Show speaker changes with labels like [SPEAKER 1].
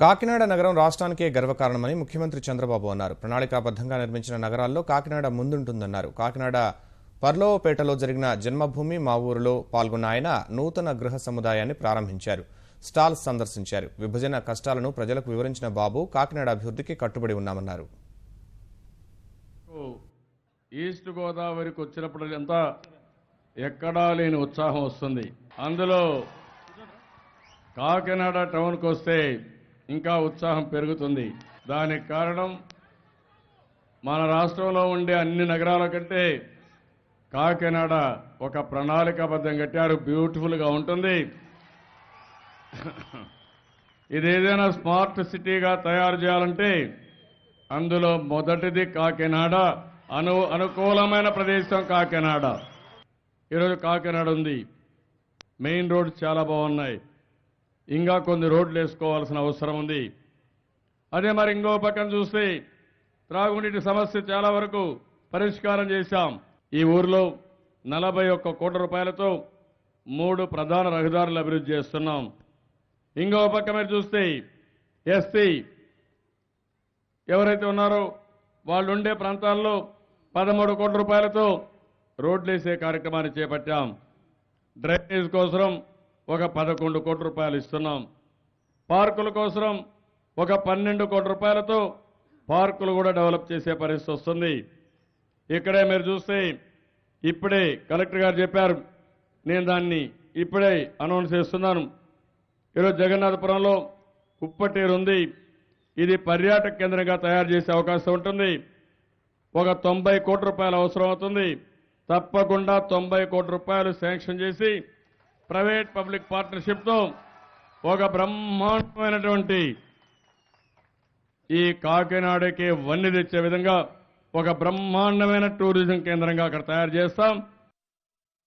[SPEAKER 1] కాకినాడ నగరం రాష్ట్రానికే గర్వకారణమని ముఖ్యమంత్రి చంద్రబాబు అన్నారు. ప్రణాళికాబద్ధంగా నిర్మించిన నగరాల్లో కాకినాడ ముందుంటుందన్నారు. కాకినాడ పర్లోపేటలో జరిగిన జన్మభూమి మా ఊరిలో పాల్గొన్న ఆయన నూతన గృహ సముదాయాన్ని ప్రారంభించారు. స్టాల్స్ సందర్శించారు. విభజన కష్టాలను ప్రజలకు వివరించిన బాబు కాకినాడ అభివృద్ధికి కట్టుబడి ఉన్నామన్నారు.
[SPEAKER 2] ఈస్ట్ గోదావరికి వచ్చినప్పుడు ఎక్కడా లేని ఉత్సాహం వస్తుంది. అందులో కాకినాడ టౌన్కి వస్తే ఇంకా ఉత్సాహం పెరుగుతుంది. దానికి కారణం మన రాష్ట్రంలో ఉండే అన్ని నగరాల కంటే కాకినాడ ఒక ప్రణాళికాబద్ధం కట్టారు. బ్యూటిఫుల్గా ఉంటుంది. ఇది ఏదైనా స్మార్ట్ సిటీగా తయారు చేయాలంటే అందులో మొదటిది కాకినాడ. అను అనుకూలమైన ప్రదేశం కాకినాడ. ఈరోజు కాకినాడ ఉంది. మెయిన్ రోడ్స్ చాలా బాగున్నాయి. ఇంకా కొన్ని రోడ్లు వేసుకోవాల్సిన అవసరం ఉంది. అదే మరి ఇంకో పక్కన చూస్తే త్రాగునీటి సమస్య చాలా వరకు పరిష్కారం చేశాం. ఈ ఊర్లో నలభై ఒక్క కోట్ల రూపాయలతో మూడు ప్రధాన రహదారులు అభివృద్ధి చేస్తున్నాం. ఇంకో పక్క మీరు చూస్తే ఎస్టీ ఎవరైతే ఉన్నారో వాళ్ళు ఉండే ప్రాంతాల్లో పదమూడు కోట్ల రూపాయలతో రోడ్లు వేసే కార్యక్రమాన్ని చేపట్టాం. డ్రైనేజ్ కోసం ఒక పదకొండు కోట్ల రూపాయలు ఇస్తున్నాం. పార్కుల కోసం ఒక పన్నెండు కోట్ల రూపాయలతో పార్కులు కూడా డెవలప్ చేసే పరిస్థితి వస్తుంది. ఇక్కడే మీరు చూస్తే ఇప్పుడే కలెక్టర్ గారు చెప్పారు. నేను దాన్ని ఇప్పుడే అనౌన్స్ చేస్తున్నాను. ఈరోజు జగన్నాథపురంలో కుప్పటేరు ఉంది. ఇది పర్యాటక కేంద్రంగా తయారు చేసే అవకాశం ఉంటుంది. ఒక తొంభై కోట్ల రూపాయలు అవసరం అవుతుంది. తప్పకుండా తొంభై కోట్ల రూపాయలు శాంక్షన్ చేసి ప్రైవేట్ పబ్లిక్ పార్ట్నర్షిప్తో ఒక బ్రహ్మాండమైనటువంటి ఈ కాకినాడకి వన్నె తెచ్చే విధంగా ఒక బ్రహ్మాండమైన టూరిజం కేంద్రంగా అక్కడ తయారు చేస్తాం.